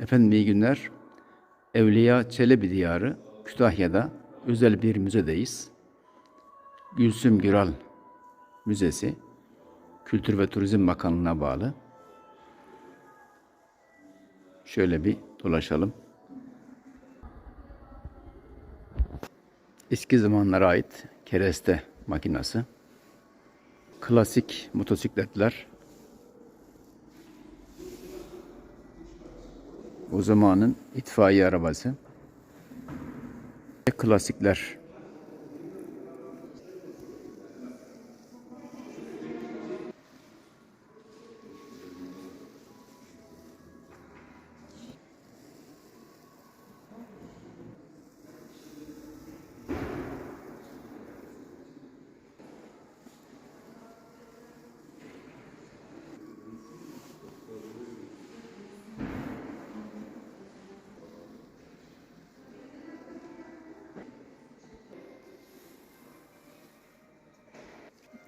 Efendim iyi günler. Evliya Çelebi Diyarı Kütahya'da özel bir müzedeyiz. Gülsüm Güral Müzesi Kültür ve Turizm Bakanlığı'na bağlı. Şöyle bir dolaşalım. Eski zamanlara ait kereste makinası. Klasik motosikletler. O zamanın itfaiye arabası. Klasikler.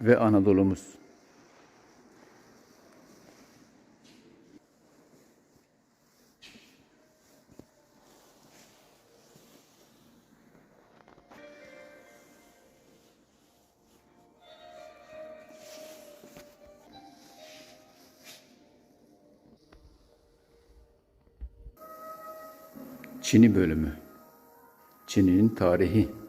Ve Anadolu'muz. Çin'i bölümü. Çin'in tarihi.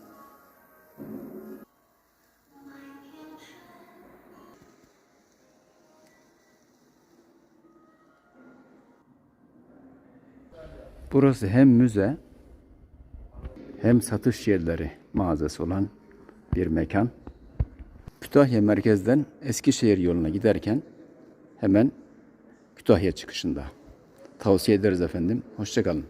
Burası hem müze hem satış yerleri mağazası olan bir mekan. Kütahya merkezden Eskişehir yoluna giderken hemen Kütahya çıkışında. Tavsiye ederiz efendim. Hoşçakalın.